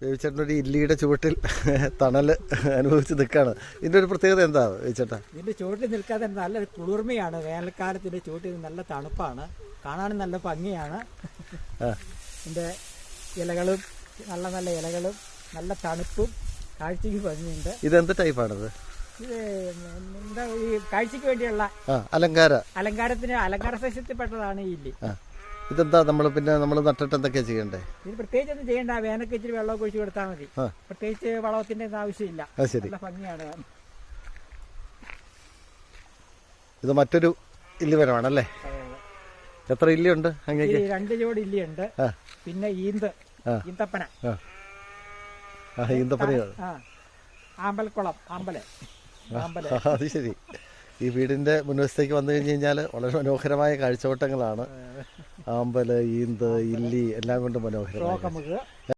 ബേബിച്ചേട്ടൻ ഒരു ഇല്ലിയുടെ ചുവട്ടിൽ തണൽ അനുഭവിച്ച് നിൽക്കുകയാണ്. ഇതിന്റെ ഒരു പ്രത്യേകത എന്താ ബേബിച്ചേട്ടാ ഇതിന്റെ ചുവട്ടിൽ നിൽക്കാൻ തന്നെ നല്ല കുളിർമയാണ്. വേനൽക്കാലത്തിന്റെ ചുവട്ടിൽ നല്ല തണുപ്പാണ്. കാണാനും നല്ല ഭംഗിയാണ്. ഇതിന്റെ ഇലകളും നല്ല നല്ല ഇലകളും നല്ല തണുപ്പും കാഴ്ചയ്ക്ക് ഭംഗിയുണ്ട്. ഇതെന്ത് ടൈപ്പാണിത്? ഇത് എന്താ ഈ കാഴ്ചയ്ക്ക് വേണ്ടിയുള്ള അലങ്കാര. അലങ്കാരത്തിന് അലങ്കാര സസ്യത്തിൽപ്പെട്ടതാണ് ഈ ഇല്ലി. ഇതെന്താ നമ്മൾ പിന്നെ നമ്മൾ നട്ടിട്ട് എന്തൊക്കെയാ ചെയ്യണ്ടേ? ഇത് പ്രത്യേകിച്ച് ഒന്നും ചെയ്യണ്ട. വേനൽക്ക് ഇച്ചിരി വെള്ളമൊക്കെ ഒഴിച്ച് കൊടുത്താൽ മതി. ആ. പ്രത്യേകിച്ച് വളത്തിന്റെ ഒന്നും ആവശ്യമില്ല. അത് ശരി. നല്ല ഭംഗിയാണ്. ഇത് മറ്റൊരു ഇല്ലി മരമാണല്ലേ എത്ര ഇല്ലിയുണ്ട് ഈ അങ്ങേക്ക് രണ്ട് ജോഡി ഇല്ലിയുണ്ട്. ആ. പിന്നെ ഈന്ത് ആ. ഈന്തപ്പന. ആ. ആ ആമ്പൽക്കുളം ആമ്പൽ. ആമ്പൽ. അത് ശരി. ഈ വീടിന്റെ മുൻവശത്തേക്ക് വന്നു കഴിഞ്ഞു കഴിഞ്ഞാൽ വളരെ മനോഹരമായ കാഴ്ചവട്ടങ്ങളാണ്. ആമ്പൽ ഈന്ത് ഇല്ലി എല്ലാം കൊണ്ട് റോക്കമുക്ക്